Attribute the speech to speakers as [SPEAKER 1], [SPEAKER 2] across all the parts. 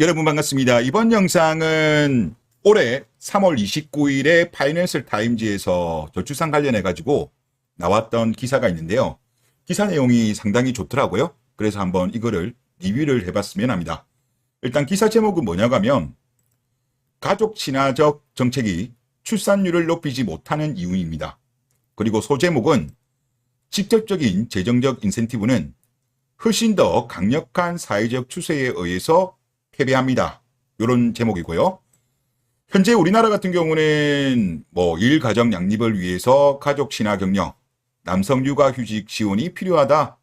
[SPEAKER 1] 여러분 반갑습니다. 이번 영상은 올해 3월 29일에 파이낸셜 타임즈에서 저출산 관련해 가지고 나왔던 기사가 있는데요. 기사 내용이 상당히 좋더라고요. 그래서 한번 이거를 리뷰를 해봤으면 합니다. 일단 기사 제목은 뭐냐고 하면 가족 친화적 정책이 출산율을 높이지 못하는 이유입니다. 그리고 소제목은 직접적인 재정적 인센티브는 훨씬 더 강력한 사회적 추세에 의해서 패배합니다. 이런 제목이고요. 현재 우리나라 같은 경우는 뭐 일 가정 양립을 위해서 가족 친화 격려, 남성 육아 휴직 지원이 필요하다.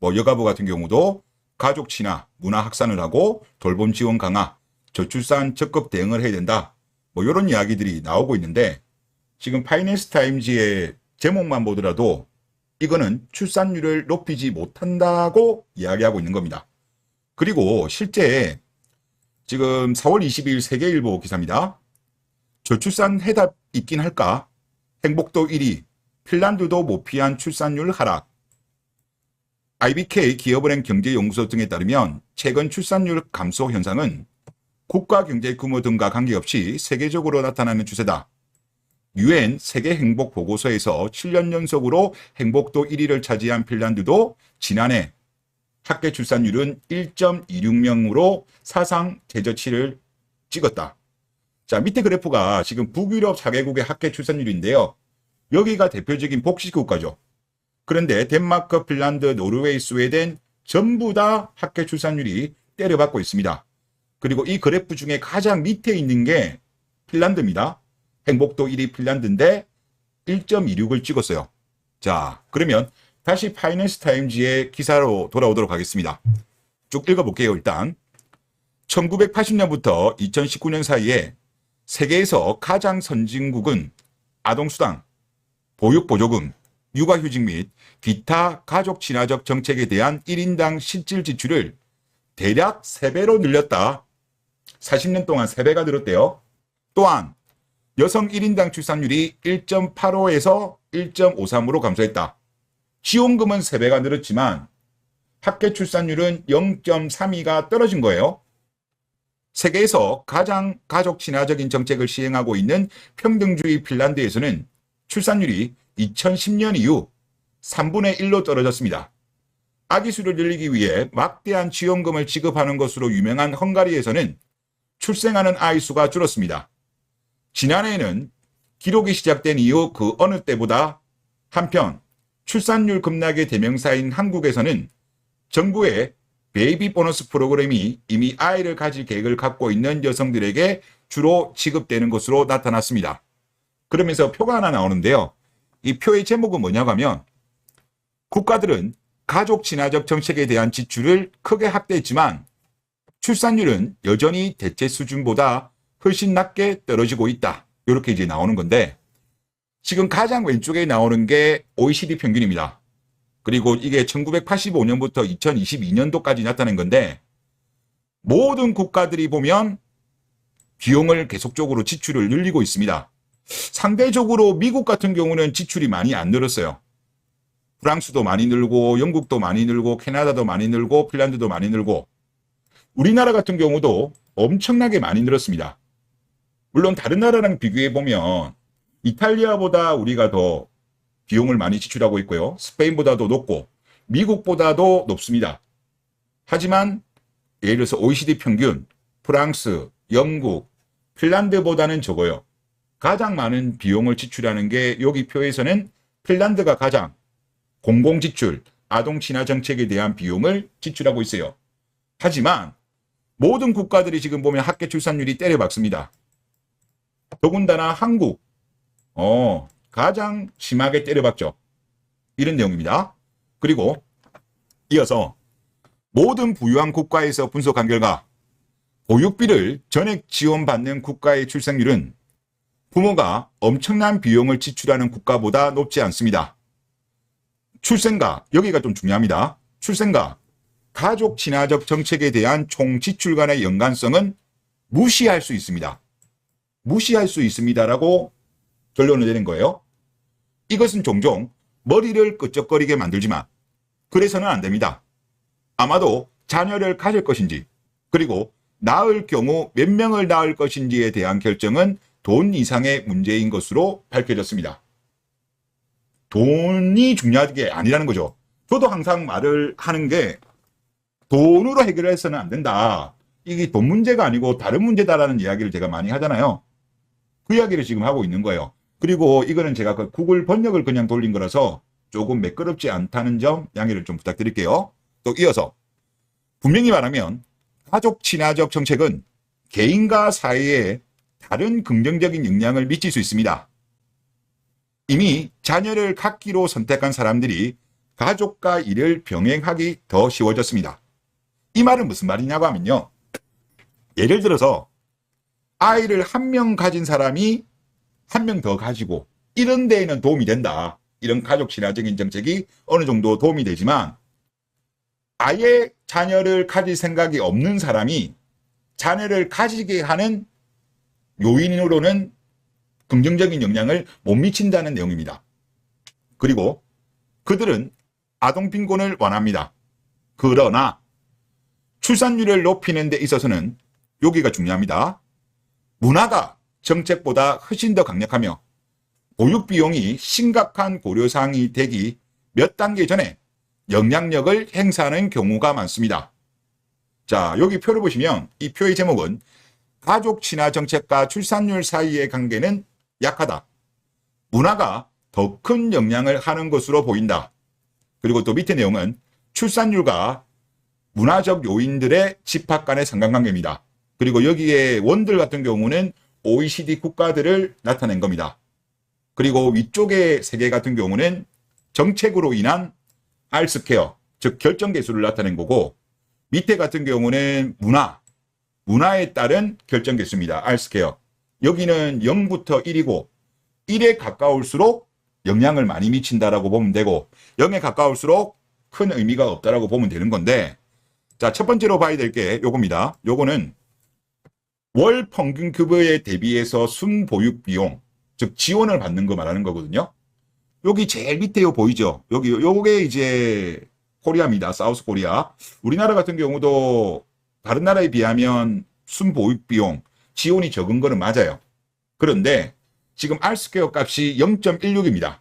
[SPEAKER 1] 뭐 여가부 같은 경우도 가족 친화, 문화 확산을 하고 돌봄 지원 강화, 저출산 적극 대응을 해야 된다. 뭐 이런 이야기들이 나오고 있는데 지금 파이낸스 타임즈의 제목만 보더라도 이거는 출산율을 높이지 못한다고 이야기하고 있는 겁니다. 그리고 실제 지금 4월 20일 세계일보 기사입니다. 저출산 해답 있긴 할까? 행복도 1위, 핀란드도 못 피한 출산율 하락. IBK 기업은행 경제연구소 등에 따르면 최근 출산율 감소 현상은 국가 경제 규모 등과 관계없이 세계적으로 나타나는 추세다. 유엔 세계 행복 보고서에서 7년 연속으로 행복도 1위를 차지한 핀란드도 지난해 학계 출산율은 1.26명으로 사상 최저치를 찍었다. 자, 밑에 그래프가 지금 북유럽 4개국의 학계 출산율인데요. 여기가 대표적인 복지 국가죠. 그런데 덴마크, 핀란드, 노르웨이, 스웨덴 전부 다 학계 출산율이 때려받고 있습니다. 그리고 이 그래프 중에 가장 밑에 있는 게 핀란드입니다. 행복도 1위 핀란드인데 1.26을 찍었어요. 자, 그러면 다시 파이낸스 타임즈의 기사로 돌아오도록 하겠습니다. 쭉 읽어볼게요, 일단. 1980년부터 2019년 사이에 세계에서 가장 선진국은 아동수당, 보육보조금, 육아휴직 및 기타 가족 친화적 정책에 대한 1인당 실질 지출을 대략 3배로 늘렸다. 40년 동안 3배가 늘었대요. 또한 여성 1인당 출산율이 1.85에서 1.53으로 감소했다. 지원금은 3배가 늘었지만 학계 출산율은 0.32가 떨어진 거예요. 세계에서 가장 가족 친화적인 정책을 시행하고 있는 평등주의 핀란드에서는 출산율이 2010년 이후 3분의 1로 떨어졌습니다. 아기 수를 늘리기 위해 막대한 지원금을 지급하는 것으로 유명한 헝가리에서는 출생하는 아이 수가 줄었습니다. 지난해에는 기록이 시작된 이후 그 어느 때보다 한편 출산율 급락의 대명사인 한국에서는 정부의 베이비 보너스 프로그램이 이미 아이를 가질 계획을 갖고 있는 여성들에게 주로 지급되는 것으로 나타났습니다. 그러면서 표가 하나 나오는데요. 이 표의 제목은 뭐냐고 하면 국가들은 가족 친화적 정책에 대한 지출을 크게 확대했지만 출산율은 여전히 대체 수준보다 훨씬 낮게 떨어지고 있다. 이렇게 이제 나오는 건데 지금 가장 왼쪽에 나오는 게 OECD 평균입니다. 그리고 이게 1985년부터 2022년도까지 나타낸 건데 모든 국가들이 보면 비용을 계속적으로 지출을 늘리고 있습니다. 상대적으로 미국 같은 경우는 지출이 많이 안 늘었어요. 프랑스도 많이 늘고 영국도 많이 늘고 캐나다도 많이 늘고 핀란드도 많이 늘고 우리나라 같은 경우도 엄청나게 많이 늘었습니다. 물론 다른 나라랑 비교해 보면 이탈리아보다 우리가 더 비용을 많이 지출하고 있고요. 스페인보다도 높고 미국보다도 높습니다. 하지만 예를 들어서 OECD 평균, 프랑스, 영국, 핀란드보다는 적어요. 가장 많은 비용을 지출하는 게 여기 표에서는 핀란드가 가장 공공지출, 아동 친화 정책에 대한 비용을 지출하고 있어요. 하지만 모든 국가들이 지금 보면 학계 출산율이 때려박습니다. 더군다나 한국, 어, 가장 심하게 때려박죠. 이런 내용입니다. 그리고 이어서 모든 부유한 국가에서 분석한 결과 보육비를 전액 지원받는 국가의 출생률은 부모가 엄청난 비용을 지출하는 국가보다 높지 않습니다. 출생가, 여기가 좀 중요합니다. 출생가, 가족 친화적 정책에 대한 총 지출 간의 연관성은 무시할 수 있습니다. 무시할 수 있습니다라고 결론을 내린 거예요. 이것은 종종 머리를 끄적거리게 만들지만 그래서는 안 됩니다. 아마도 자녀를 가질 것인지 그리고 낳을 경우 몇 명을 낳을 것인지에 대한 결정은 돈 이상의 문제인 것으로 밝혀졌습니다. 돈이 중요한 게 아니라는 거죠. 저도 항상 말을 하는 게 돈으로 해결해서는 안 된다. 이게 돈 문제가 아니고 다른 문제다라는 이야기를 제가 많이 하잖아요. 그 이야기를 지금 하고 있는 거예요. 그리고 이거는 제가 그 구글 번역을 그냥 돌린 거라서 조금 매끄럽지 않다는 점 양해를 좀 부탁드릴게요. 또 이어서 분명히 말하면 가족 친화적 정책은 개인과 사회에 다른 긍정적인 영향을 미칠 수 있습니다. 이미 자녀를 갖기로 선택한 사람들이 가족과 일을 병행하기 더 쉬워졌습니다. 이 말은 무슨 말이냐고 하면요. 예를 들어서 아이를 한 명 가진 사람이 한 명 더 가지고 이런 데에는 도움이 된다. 이런 가족 친화적인 정책이 어느 정도 도움이 되지만 아예 자녀를 가질 생각이 없는 사람이 자녀를 가지게 하는 요인으로는 긍정적인 영향을 못 미친다는 내용입니다. 그리고 그들은 아동 빈곤을 원합니다. 그러나 출산율을 높이는 데 있어서는 여기가 중요합니다. 문화가 정책보다 훨씬 더 강력하며 보육 비용이 심각한 고려사항이 되기 몇 단계 전에 영향력을 행사하는 경우가 많습니다. 자, 여기 표를 보시면 이 표의 제목은 가족 친화 정책과 출산율 사이의 관계는 약하다. 문화가 더 큰 영향을 하는 것으로 보인다. 그리고 또 밑에 내용은 출산율과 문화적 요인들의 집합 간의 상관관계입니다. 그리고 여기에 원들 같은 경우는 OECD 국가들을 나타낸 겁니다. 그리고 위쪽의 세 개 같은 경우는 정책으로 인한 알스케어, 즉 결정 개수를 나타낸 거고 밑에 같은 경우는 문화, 문화에 따른 결정 개수입니다. 알스케어. 여기는 0부터 1이고 1에 가까울수록 영향을 많이 미친다라고 보면 되고 0에 가까울수록 큰 의미가 없다라고 보면 되는 건데 자, 첫 번째로 봐야 될 게 요겁니다. 요거는 월 평균 급여에 대비해서 순보육 비용, 즉 지원을 받는 거 말하는 거거든요. 여기 제일 밑에 요 보이죠? 여기 요게 이제 코리아입니다. 사우스 코리아. 우리나라 같은 경우도 다른 나라에 비하면 순보육 비용 지원이 적은 거는 맞아요. 그런데 지금 R스퀘어 값이 0.16입니다.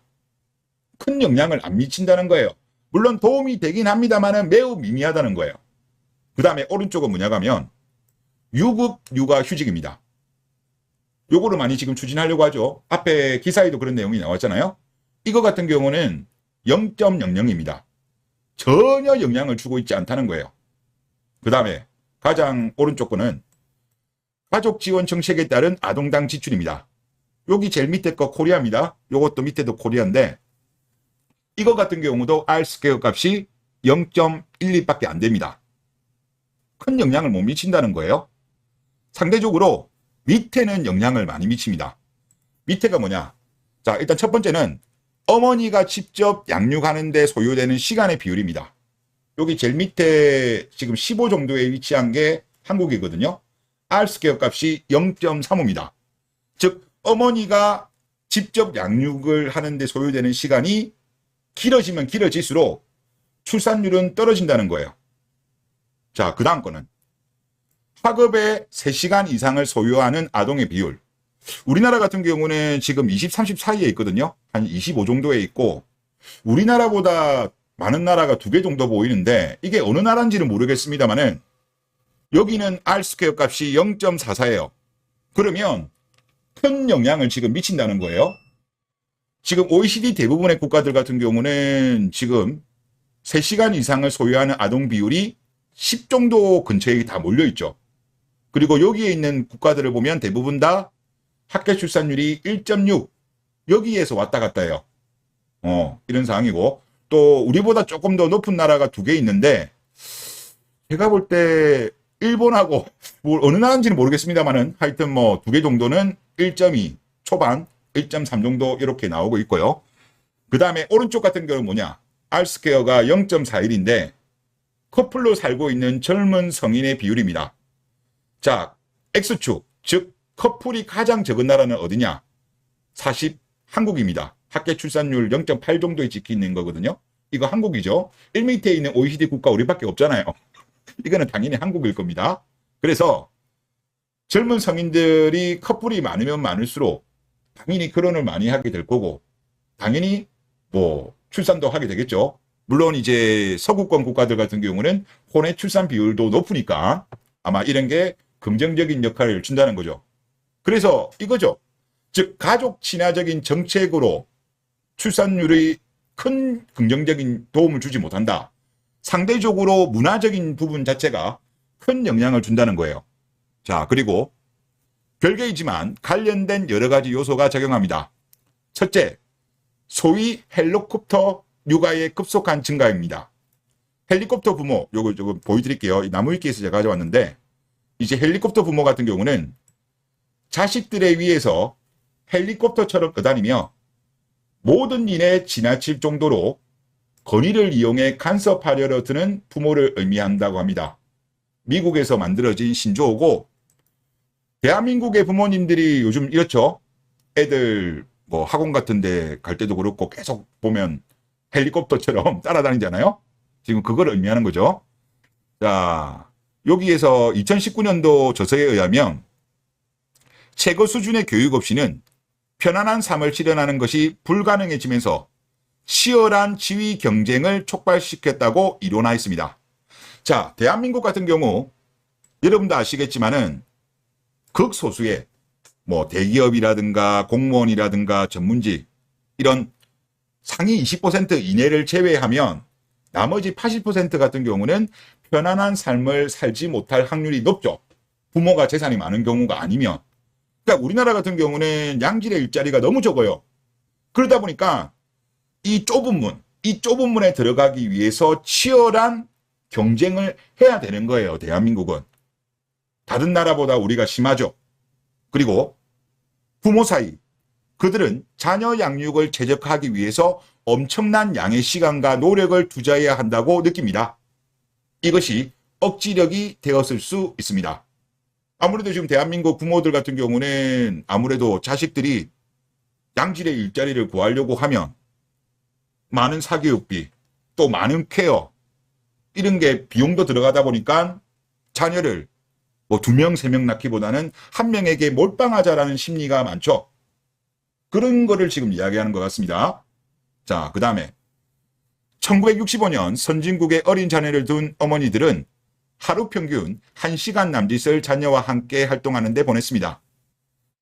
[SPEAKER 1] 큰 영향을 안 미친다는 거예요. 물론 도움이 되긴 합니다만은 매우 미미하다는 거예요. 그 다음에 오른쪽은 뭐냐 가면 유급 육아 휴직입니다. 요거를 많이 지금 추진하려고 하죠. 앞에 기사에도 그런 내용이 나왔잖아요. 이거 같은 경우는 0.00입니다. 전혀 영향을 주고 있지 않다는 거예요. 그 다음에 가장 오른쪽 거는 가족 지원 정책에 따른 아동당 지출입니다. 여기 제일 밑에 거 코리아입니다. 요것도 밑에도 코리아인데 이거 같은 경우도 R스퀘어 값이 0.12밖에 안 됩니다. 큰 영향을 못 미친다는 거예요. 상대적으로 밑에는 영향을 많이 미칩니다. 밑에가 뭐냐? 자, 일단 첫 번째는 어머니가 직접 양육하는데 소요되는 시간의 비율입니다. 여기 제일 밑에 지금 15 정도에 위치한 게 한국이거든요. R스퀘어 값이 0.35입니다. 즉, 어머니가 직접 양육을 하는데 소요되는 시간이 길어지면 길어질수록 출산율은 떨어진다는 거예요. 자, 그 다음 거는 학업에 3시간 이상을 소요하는 아동의 비율. 우리나라 같은 경우는 지금 20, 30 사이에 있거든요. 한 25 정도에 있고 우리나라보다 많은 나라가 두 개 정도 보이는데 이게 어느 나라인지는 모르겠습니다만은 여기는 R스퀘어 값이 0.44예요. 그러면 큰 영향을 지금 미친다는 거예요. 지금 OECD 대부분의 국가들 같은 경우는 지금 3시간 이상을 소유하는 아동 비율이 10 정도 근처에 다 몰려 있죠. 그리고 여기에 있는 국가들을 보면 대부분 다 학교 출산율이 1.6 여기에서 왔다 갔다 해요. 어, 이런 상황이고 또 우리보다 조금 더 높은 나라가 두 개 있는데 제가 볼 때 일본하고 뭐 어느 나라인지는 모르겠습니다만은 하여튼 뭐 두 개 정도는 1.2 초반 1.3 정도 이렇게 나오고 있고요. 그 다음에 오른쪽 같은 경우는 뭐냐 R스퀘어가 0.41인데 커플로 살고 있는 젊은 성인의 비율입니다. 자, X축, 즉 커플이 가장 적은 나라는 어디냐? 40 한국입니다. 학계 출산율 0.8 정도에 있는 거거든요. 이거 한국이죠. 1m에 있는 OECD 국가 우리밖에 없잖아요. 이거는 당연히 한국일 겁니다. 그래서 젊은 성인들이 커플이 많으면 많을수록 당연히 결혼을 많이 하게 될 거고 당연히 뭐 출산도 하게 되겠죠. 물론 이제 서구권 국가들 같은 경우는 혼의 출산 비율도 높으니까 아마 이런 게 긍정적인 역할을 준다는 거죠. 그래서 이거죠. 즉 가족 친화적인 정책으로 출산율이 큰 긍정적인 도움을 주지 못한다. 상대적으로 문화적인 부분 자체가 큰 영향을 준다는 거예요. 자, 그리고 별개이지만 관련된 여러 가지 요소가 작용합니다. 첫째, 소위 헬리콥터 육아의 급속한 증가입니다. 헬리콥터 부모, 요거, 요거 보여드릴게요. 이 나무위키에서 제가 가져왔는데, 이제 헬리콥터 부모 같은 경우는 자식들에 의해서 헬리콥터처럼 떠다니며 모든 일에 지나칠 정도로 권위를 이용해 간섭하려러 드는 부모를 의미한다고 합니다. 미국에서 만들어진 신조어고 대한민국의 부모님들이 요즘 이렇죠. 애들 뭐 학원 같은 데 갈 때도 그렇고 계속 보면 헬리콥터처럼 따라다니잖아요. 지금 그걸 의미하는 거죠. 자, 여기에서 2019년도 조사에 의하면 최고 수준의 교육 없이는 편안한 삶을 실현하는 것이 불가능해지면서 치열한 지위 경쟁을 촉발시켰다고 이론화했습니다. 자, 대한민국 같은 경우 여러분도 아시겠지만은 극소수의 뭐 대기업이라든가 공무원이라든가 전문직 이런 상위 20% 이내를 제외하면 나머지 80% 같은 경우는 편안한 삶을 살지 못할 확률이 높죠. 부모가 재산이 많은 경우가 아니면. 그러니까 우리나라 같은 경우는 양질의 일자리가 너무 적어요. 그러다 보니까 이 좁은 문, 이 좁은 문에 들어가기 위해서 치열한 경쟁을 해야 되는 거예요. 대한민국은. 다른 나라보다 우리가 심하죠. 그리고 부모 사이 그들은 자녀 양육을 최적화하기 위해서 엄청난 양의 시간과 노력을 투자해야 한다고 느낍니다. 이것이 억지력이 되었을 수 있습니다. 아무래도 지금 대한민국 부모들 같은 경우는 아무래도 자식들이 양질의 일자리를 구하려고 하면 많은 사교육비, 또 많은 케어, 이런 게 비용도 들어가다 보니까 자녀를 뭐 두 명, 세 명 낳기보다는 한 명에게 몰빵하자라는 심리가 많죠. 그런 거를 지금 이야기하는 것 같습니다. 자, 그 다음에 1965년 선진국의 어린 자녀를 둔 어머니들은 하루 평균 1시간 남짓을 자녀와 함께 활동하는 데 보냈습니다.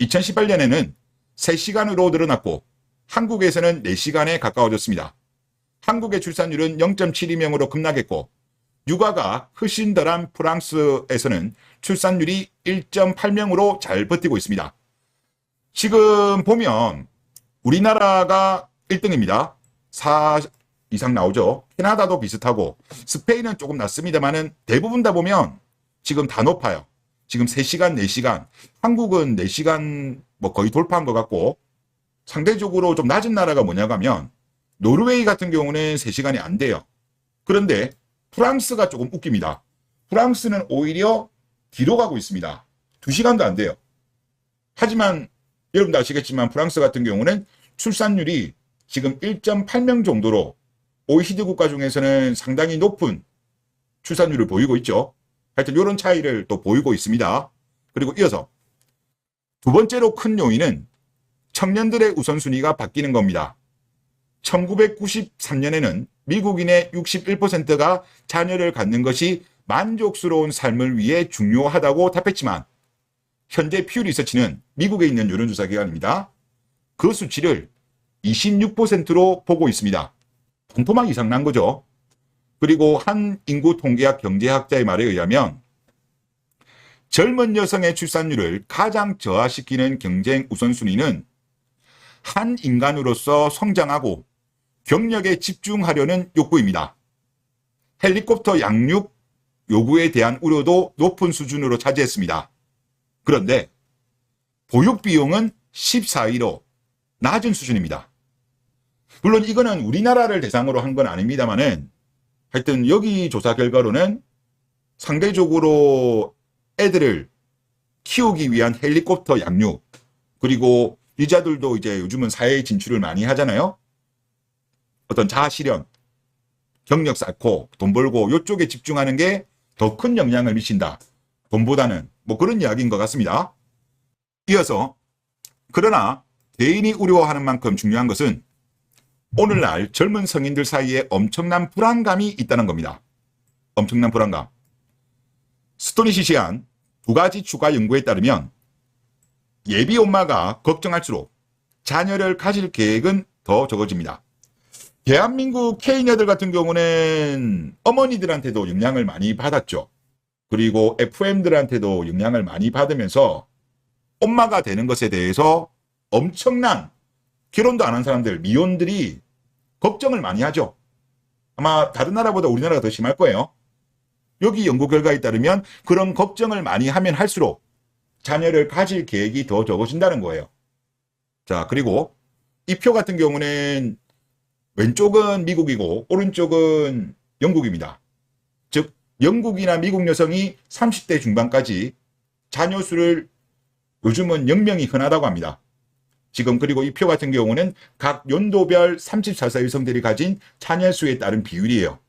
[SPEAKER 1] 2018년에는 3시간으로 늘어났고 한국에서는 4시간에 가까워졌습니다. 한국의 출산율은 0.72명으로 급락했고 육아가 훨씬 덜한 프랑스에서는 출산율이 1.8명으로 잘 버티고 있습니다. 지금 보면 우리나라가 1등입니다. 4 이상 나오죠. 캐나다도 비슷하고 스페인은 조금 낮습니다만은 대부분 다 보면 지금 다 높아요. 지금 3시간, 4시간. 한국은 4시간 뭐 거의 돌파한 것 같고 상대적으로 좀 낮은 나라가 뭐냐고 하면 노르웨이 같은 경우는 3시간이 안 돼요. 그런데 프랑스가 조금 웃깁니다. 프랑스는 오히려 뒤로 가고 있습니다. 2시간도 안 돼요. 하지만 여러분도 아시겠지만 프랑스 같은 경우는 출산율이 지금 1.8명 정도로 OECD 국가 중에서는 상당히 높은 출산율을 보이고 있죠. 하여튼 이런 차이를 또 보이고 있습니다. 그리고 이어서 두 번째로 큰 요인은 청년들의 우선순위가 바뀌는 겁니다. 1993년에는 미국인의 61%가 자녀를 갖는 것이 만족스러운 삶을 위해 중요하다고 답했지만 현재 퓨 리서치는 미국에 있는 여론조사 기관입니다. 그 수치를 26%로 보고 있습니다. 통토막 이상 난 거죠. 그리고 한 인구 통계학 경제학자의 말에 의하면 젊은 여성의 출산율을 가장 저하시키는 경쟁 우선순위는 한 인간으로서 성장하고 경력에 집중하려는 욕구입니다. 헬리콥터 양육 요구에 대한 우려도 높은 수준으로 차지했습니다. 그런데 보육 비용은 14위로 낮은 수준입니다. 물론 이거는 우리나라를 대상으로 한 건 아닙니다만은 하여튼 여기 조사 결과로는 상대적으로 애들을 키우기 위한 헬리콥터 양육 그리고 여자들도 이제 요즘은 사회 진출을 많이 하잖아요. 어떤 자아 실현, 경력 쌓고 돈 벌고 이쪽에 집중하는 게 더 큰 영향을 미친다. 돈보다는 뭐 그런 이야기인 것 같습니다. 이어서 그러나 대인이 우려하는 만큼 중요한 것은 오늘날 젊은 성인들 사이에 엄청난 불안감이 있다는 겁니다. 엄청난 불안감. 스톤이 실시한 두 가지 추가 연구에 따르면 예비 엄마가 걱정할수록 자녀를 가질 계획은 더 적어집니다. 대한민국 K녀들 같은 경우는 어머니들한테도 영향을 많이 받았죠. 그리고 FM들한테도 영향을 많이 받으면서 엄마가 되는 것에 대해서 엄청난 결혼도 안 한 사람들, 미혼들이 걱정을 많이 하죠. 아마 다른 나라보다 우리나라가 더 심할 거예요. 여기 연구 결과에 따르면 그런 걱정을 많이 하면 할수록 자녀를 가질 계획이 더 적어진다는 거예요. 자, 그리고 이 표 같은 경우는 왼쪽은 미국이고 오른쪽은 영국입니다. 즉, 영국이나 미국 여성이 30대 중반까지 자녀 수를 요즘은 0명이 흔하다고 합니다. 지금 그리고 이 표 같은 경우는 각 연도별 34세 여성들이 가진 자녀 수에 따른 비율이에요.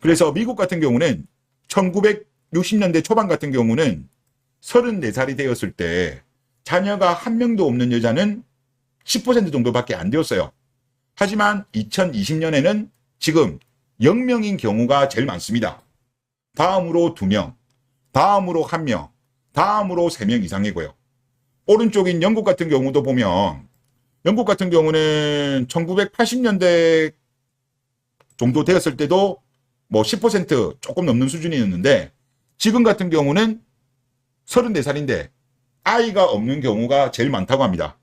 [SPEAKER 1] 그래서 미국 같은 경우는 1960년대 초반 같은 경우는 34살이 되었을 때 자녀가 한 명도 없는 여자는 10% 정도밖에 안 되었어요. 하지만 2020년에는 지금 0명인 경우가 제일 많습니다. 다음으로 2명, 다음으로 1명, 다음으로 3명 이상이고요. 오른쪽인 영국 같은 경우도 보면 영국 같은 경우는 1980년대 정도 되었을 때도 뭐 10% 조금 넘는 수준이었는데 지금 같은 경우는 34살인데 아이가 없는 경우가 제일 많다고 합니다.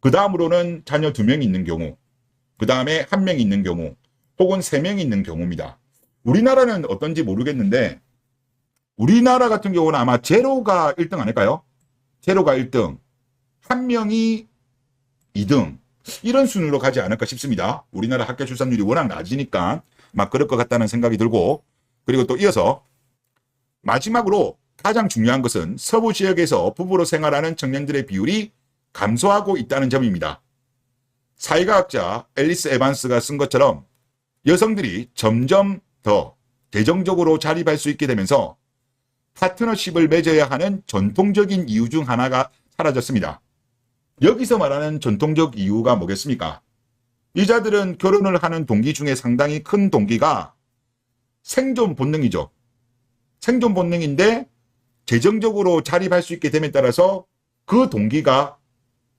[SPEAKER 1] 그 다음으로는 자녀 2명 있는 경우, 그 다음에 1명 있는 경우, 혹은 3명 있는 경우입니다. 우리나라는 어떤지 모르겠는데 우리나라 같은 경우는 아마 제로가 1등 아닐까요? 제로가 1등, 한 명이 2등 이런 순으로 가지 않을까 싶습니다. 우리나라 학교 출산율이 워낙 낮으니까 막 그럴 것 같다는 생각이 들고 그리고 또 이어서 마지막으로 가장 중요한 것은 서부 지역에서 부부로 생활하는 청년들의 비율이 감소하고 있다는 점입니다. 사회과학자 앨리스 에반스가 쓴 것처럼 여성들이 점점 더 대정적으로 자립할 수 있게 되면서 파트너십을 맺어야 하는 전통적인 이유 중 하나가 사라졌습니다. 여기서 말하는 전통적 이유가 뭐겠습니까? 여자들은 결혼을 하는 동기 중에 상당히 큰 동기가 생존 본능이죠. 생존 본능인데 재정적으로 자립할 수 있게 됨에 따라서 그 동기가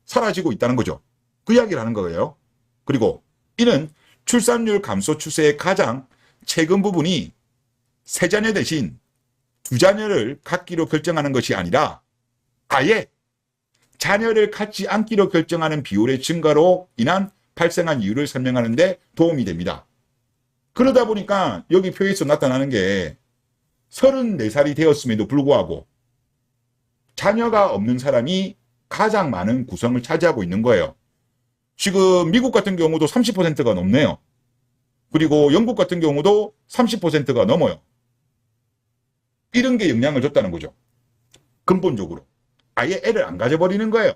[SPEAKER 1] 사라지고 있다는 거죠. 그 이야기를 하는 거예요. 그리고 이는 출산율 감소 추세의 가장 최근 부분이 세 자녀 대신 두 자녀를 갖기로 결정하는 것이 아니라 아예 자녀를 갖지 않기로 결정하는 비율의 증가로 인한 발생한 이유를 설명하는데 도움이 됩니다. 그러다 보니까 여기 표에서 나타나는 게 34살이 되었음에도 불구하고 자녀가 없는 사람이 가장 많은 구성을 차지하고 있는 거예요. 지금 미국 같은 경우도 30%가 넘네요. 그리고 영국 같은 경우도 30%가 넘어요. 이런 게 영향을 줬다는 거죠. 근본적으로. 아예 애를 안 가져버리는 거예요.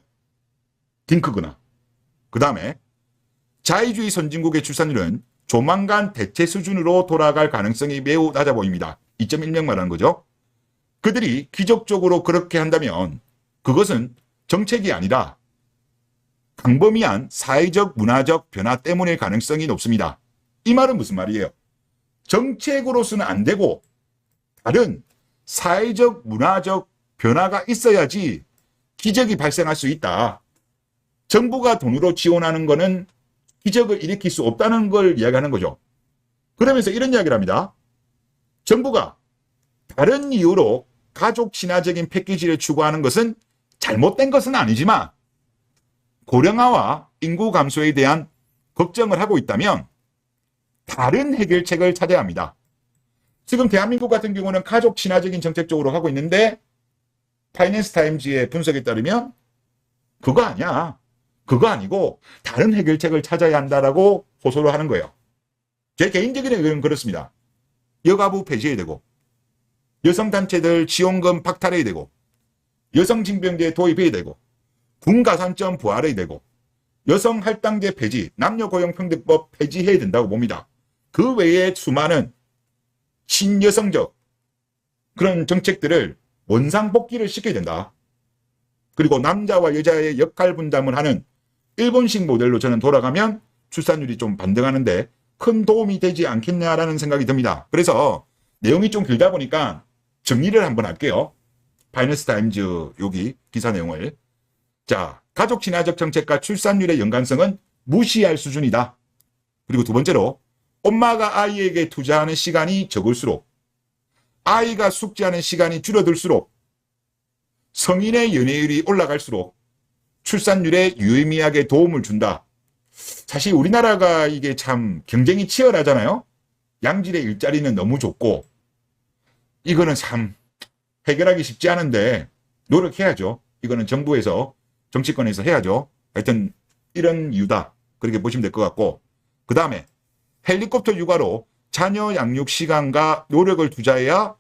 [SPEAKER 1] 딩크거나. 그 다음에 자유주의 선진국의 출산율은 조만간 대체 수준으로 돌아갈 가능성이 매우 낮아 보입니다. 2.1명 말하는 거죠. 그들이 기적적으로 그렇게 한다면 그것은 정책이 아니라 강범위한 사회적 문화적 변화 때문일 가능성이 높습니다. 이 말은 무슨 말이에요? 정책으로서는 안 되고 다른 사회적 문화적 변화가 있어야지 기적이 발생할 수 있다. 정부가 돈으로 지원하는 거는 기적을 일으킬 수 없다는 걸 이야기하는 거죠. 그러면서 이런 이야기를 합니다. 정부가 다른 이유로 가족 친화적인 패키지를 추구하는 것은 잘못된 것은 아니지만 고령화와 인구 감소에 대한 걱정을 하고 있다면 다른 해결책을 찾아야 합니다. 지금 대한민국 같은 경우는 가족 친화적인 정책 적으로 하고 있는데 파이낸스 타임즈의 분석에 따르면 그거 아니야. 그거 아니고 다른 해결책을 찾아야 한다라고 호소를 하는 거예요. 제 개인적인 의견은 그렇습니다. 여가부 폐지해야 되고 여성단체들 지원금 박탈해야 되고 여성징병제 도입해야 되고 군가산점 부활해야 되고 여성할당제 폐지, 남녀고용평등법 폐지해야 된다고 봅니다. 그 외에 수많은 신여성적 그런 정책들을 원상복귀를 시켜야 된다. 그리고 남자와 여자의 역할 분담을 하는 일본식 모델로 저는 돌아가면 출산율이 좀 반등하는데 큰 도움이 되지 않겠냐라는 생각이 듭니다. 그래서 내용이 좀 길다 보니까 정리를 한번 할게요. 파이낸스 타임즈 여기 기사 내용을. 자, 가족 친화적 정책과 출산율의 연관성은 무시할 수준이다. 그리고 두 번째로 엄마가 아이에게 투자하는 시간이 적을수록 아이가 숙제하는 시간이 줄어들수록 성인의 연애율이 올라갈수록 출산율에 유의미하게 도움을 준다. 사실 우리나라가 이게 참 경쟁이 치열하잖아요. 양질의 일자리는 너무 좋고 이거는 참 해결하기 쉽지 않은데 노력해야죠. 이거는 정부에서 정치권에서 해야죠. 하여튼 이런 이유다. 그렇게 보시면 될 것 같고 그 다음에 헬리콥터 육아로 자녀 양육 시간과 노력을 투자해야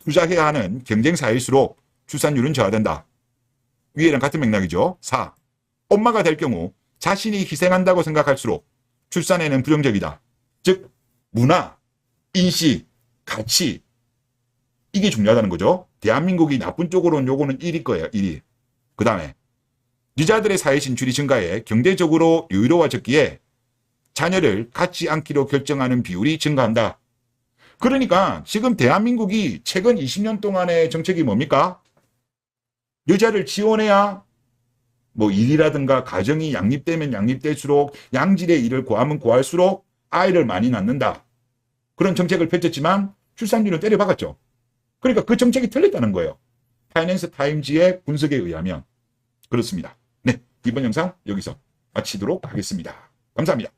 [SPEAKER 1] 투자해야 하는 경쟁 사회일수록 출산율은 저하된다. 위에랑 같은 맥락이죠. 4. 엄마가 될 경우 자신이 희생한다고 생각할수록 출산에는 부정적이다. 즉 문화, 인식, 가치 이게 중요하다는 거죠. 대한민국이 나쁜 쪽으로는 요거는 1일 거예요. 1위. 그 다음에 여자들의 사회 진출이 증가해 경제적으로 여유로워졌기에 자녀를 갖지 않기로 결정하는 비율이 증가한다. 그러니까 지금 대한민국이 최근 20년 동안의 정책이 뭡니까? 여자를 지원해야 뭐 일이라든가 가정이 양립되면 양립될수록 양질의 일을 구하면 구할수록 아이를 많이 낳는다. 그런 정책을 펼쳤지만 출산율은 때려박았죠. 그러니까 그 정책이 틀렸다는 거예요. 파이낸스 타임즈의 분석에 의하면 그렇습니다. 네, 이번 영상 여기서 마치도록 하겠습니다. 감사합니다.